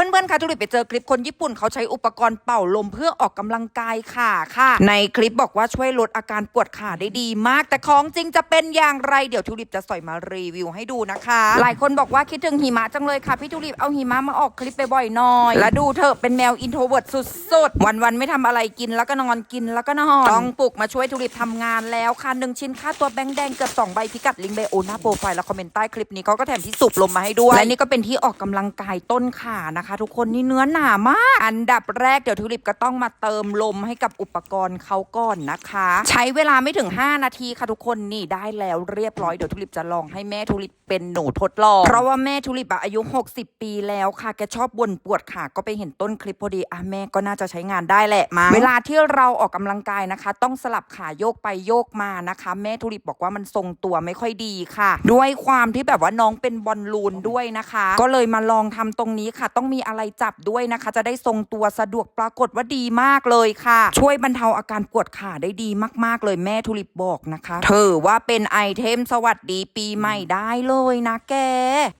เพื่อนๆคะทุลิปไปเจอคลิปคนญี่ปุ่นเขาใช้อุปกรณ์เป่าลมเพื่อออกกำลังกายขาค่ะ ในคลิปบอกว่าช่วยลดอาการปวดขาได้ดีมาก แต่ของจริงจะเป็นอย่างไรเดี๋ยวทุลิปจะสอยมารีวิวให้ดูนะคะ หลายคนบอกว่าคิดถึงหิมะจังเลยค่ะพี่ทุลิปเอาหิมะมาออกคลิปไปบ่อยๆหน่อย และดูเถอเป็นแมวอินโทรเวิร์ดสุดๆ วันๆไม่ทำอะไรกินแล้วก็นอนกินแล้วก็นอนต้องปลุกมาช่วยทุลิปทำงานแล้วค่ะหนึ่งชิ้นค่าตัวแบงค์แดงเกือบ2ใบพิกัดลิงก์ไบโอหน้าโปรไฟล์และคอมเมนต์ใต้คลิปนี้เขาก็แถมที่สูบลมมาให้ด้วยและนี่ก็เป็นที่ออกกำลังกายต้นขานะคะทุกคนนี่เนื้อหนามาก อันดับแรกเดี๋ยวทุลิปก็ต้องมาเติมลมให้กับอุปกรณ์เขาก่อนนะคะ ใช้เวลาไม่ถึง 5 นาทีค่ะทุกคนนี่ได้แล้วเรียบร้อยเดี๋ยวทุลิปจะลองให้แม่ทุลิปเป็นหนูทดลอง เพราะว่าแม่ทุลิปอะอายุ 60 ปีแล้วค่ะแกชอบบ่นปวดขาก็ไปเห็นต้นคลิปพอดีอะแม่ก็น่าจะใช้งานได้แหละมา เวลาที่เราออกกำลังกายนะคะ ต้องสลับขาโยกไปโยกมานะคะ แม่ทุลิปบอกว่ามันทรงตัวไม่ค่อยดีค่ะ ด้วยความที่แบบว่าน้องเป็นบอลลูนด้วยนะคะ ก็เลยมาลองทำตรงนี้ค่ะ ต้องมีมีอะไรจับด้วยนะคะ จะได้ทรงตัวสะดวกปรากฏว่าดีมากเลยค่ะ ช่วยบรรเทาอาการปวดขาได้ดีมากๆเลยแม่ทุลิปบอกนะคะ เธอว่าเป็นไอเทมสวัสดีปีใหม่ได้เลยนะแก